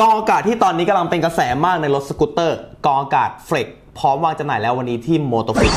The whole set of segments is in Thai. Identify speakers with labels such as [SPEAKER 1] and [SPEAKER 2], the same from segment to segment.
[SPEAKER 1] กองอากาศที่ตอนนี้กำลังเป็นกระแสมากในรถสกูตเตอร์กองอากาศเฟรกพร้อมวางจำหน่ายแล้ววันนี้ที่โมโตฟิก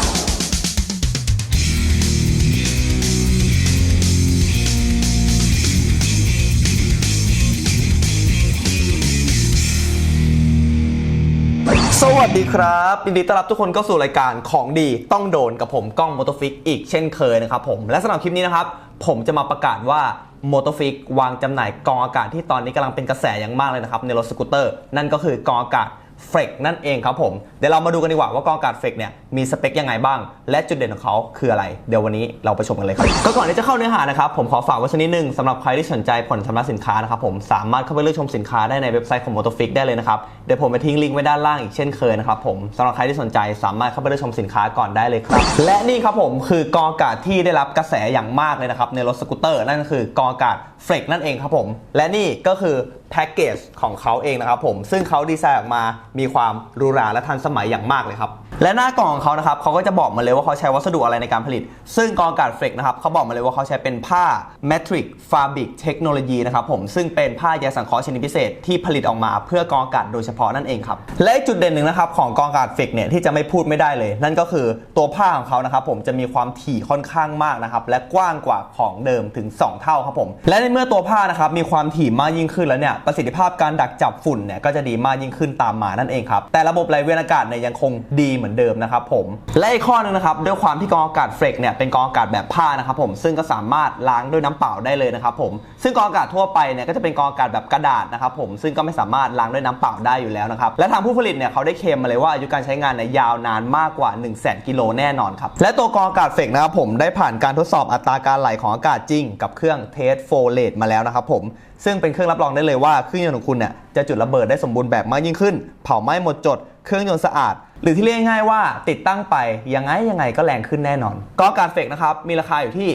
[SPEAKER 1] สวัสดีครับยินดีต้อนรับทุกคนเข้าสู่รายการของดีต้องโดนกับผมกล้องโมโตฟิกอีกเช่นเคยนะครับผมและสำหรับคลิปนี้นะครับ ผมจะมาประกาศว่า โมโตฟิกวางจำหน่ายกองอากาศที่ตอนนี้กำลังเป็นกระแสอย่างมากเลยนะครับในรถสกูตเตอร์ นั่นก็คือกองอากาศ เฟกนั่นเองครับผม เดี๋ยวเรามาดูกันดีกว่าว่ากองกาศเฟกเนี่ยมีสเปคยังไงบ้าง และจุดเด่นของเขาคืออะไร เดี๋ยววันนี้เราไปชมกันเลยครับ ก็ก่อนที่จะเข้าเนื้อหานะครับ ผมขอฝากไว้ชนิดหนึ่งสำหรับใครที่สนใจผ่อนชำระสินค้านะครับผมสามารถเข้าไปเลือกชมสินค้าได้ในเว็บไซต์ของ Motofix ได้เลยนะครับ เดี๋ยวผมไปทิ้งลิงก์ไว้ด้านล่างอีกเช่นเคยนะครับผมสำหรับใครที่สนใจสามารถเข้าไปเลือกชมสินค้าก่อนได้เลยครับและนี่ครับผมคือกองกาศที่ได้รับกระแสอย่างมากเลยนะครับในรถสกูตเตอร์นั่นคือกองกาศเฟกนั่นเองครับผมและนี่ก็คือแพ็กเกจของเขาเองนะครับผมซึ่งเขาดีไซน์ออกมามีความหรูหราและทันสมัยอย่างมากเลยครับ และหน้ากล่องของเขานะครับเขาก็จะบอกมาเลยว่าเขาใช้วัสดุอะไรในการผลิต ซึ่งกองอากาศเฟรกนะครับเขาบอกมาเลยว่าเขาใช้เป็นผ้า Matrix Fabric Technology นะครับผมซึ่งเป็นผ้าใยสังเคราะห์ชนิดพิเศษที่ผลิตออกมาเพื่อกองอากาศโดยเฉพาะนั่นเองครับและจุดเด่นหนึ่งนะครับของกองอากาศเฟรกเนี่ยที่จะไม่พูดไม่ได้เลย นั่นก็คือตัวผ้าของเขานะครับผมจะมีความถี่ค่อนข้างมากนะครับและกว้างกว่าของเดิมถึง 2 เท่าครับผมและในเมื่อตัวผ้านะครับมีความถี่มากยิ่งขึ้นแล้วเนี่ยประสิทธิภาพการดักจับฝุ่นเนี่ยก็จะดีมากยิ่งขึ้นตามมานั่นเองครับ แต่ระบบไหลเวียนอากาศเนี่ยยังคงดีเหมือนเดิมนะครับผม และอีกข้อหนึงนะครับ ด้วยความที่กองอากาศเฟรกเนี่ยเป็นกองอากาศแบบผ้านะครับผม ซึ่งก็สามารถล้างด้วยน้ำเปล่าได้เลยนะครับผม ซึ่งกองอากาศทั่วไปเนี่ยก็จะเป็นกองอากาศแบบกระดาษนะครับผม ซึ่งก็ไม่สามารถล้างด้วยน้ำเปล่าได้อยู่แล้วนะครับ และทางผู้ผลิตเนี่ยเขาได้เคลมมาเลยว่าอายุการใช้งานเนี่ยยาวนานมากกว่า 1 0 0 0 0แกิโลแน่นอนครับ และตัวกองอากาศเฟกนะครับผมได้ผ่านการทดสอบอัตราการไหลของอากาศจริง กับเครื่องเทสโฟเลตมาแล้วนะครับผม ซึ่งเป็นเครื่องรับรองได้เลยว่าเครื่องยนต์ของคุณเนี่ย จะจุดระเบิดได้สมบูรณ์แบบมากยิ่งขึ้น เผาไหม้หมดจด เครื่องยนต์สะอาด หรือที่เรียกง่ายว่าติดตั้งไปยังไงยังไงก็แรงขึ้นแน่นอนกอกาศเฟกนะครับมีราคาอยู่ที่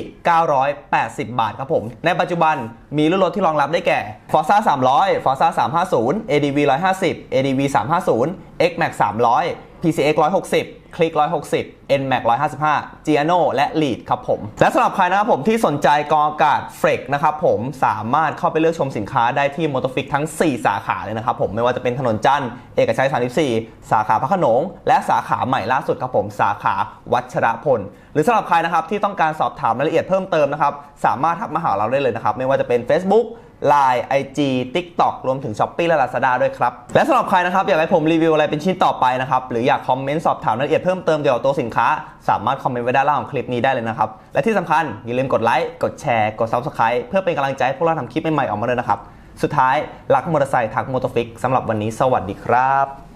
[SPEAKER 1] 980 บาทครับผม ในปัจจุบันมีรุ่นรถที่รองรับได้แก่ Forza 300 Forza 350 ADV 150 ADV 350 XMAX 300 PCX 160คลิก 160 NMAX 155 Giano และ Lead ครับผม และสำหรับใครนะครับผมที่สนใจกองอากาศเฟรกนะครับผมสามารถเข้าไปเลือกชมสินค้าได้ที่ Motofix ทั้ง 4 สาขาเลยนะครับผม ไม่ว่าจะเป็นถนนจันทร์เอกชัย 34 สาขาพระขนงและสาขาใหม่ล่าสุดครับผม สาขาวัชรพล หรือสำหรับใครนะครับที่ต้องการสอบถามรายละเอียดเพิ่มเติมนะครับสามารถทักมาหาเราได้เลยนะครับไม่ว่าจะเป็น Facebook Line IG TikTok รวมถึง Shopee และ Lazada ด้วยครับ และสำหรับใครนะครับอยากให้ผมรีวิวอะไรเป็นชิ้นต่อไปนะครับ หรืออยากคอมเมนต์สอบถามรายละเอียดเพิ่มเติมเกี่ยวกับตัวสินค้า สามารถคอมเมนต์ไว้ด้านล่างของคลิปนี้ได้เลยนะครับ และที่สำคัญอย่าลืมกดไลค์กดแชร์กด Subscribe เพื่อเป็นกำลังใจให้พวกเราทำคลิปใหม่ๆออกมาเลยนะครับสุดท้ายรักมอเตอร์ไซค์ทักมอเตอร์ฟิกสำหรับวันนี้สวัสดีครับ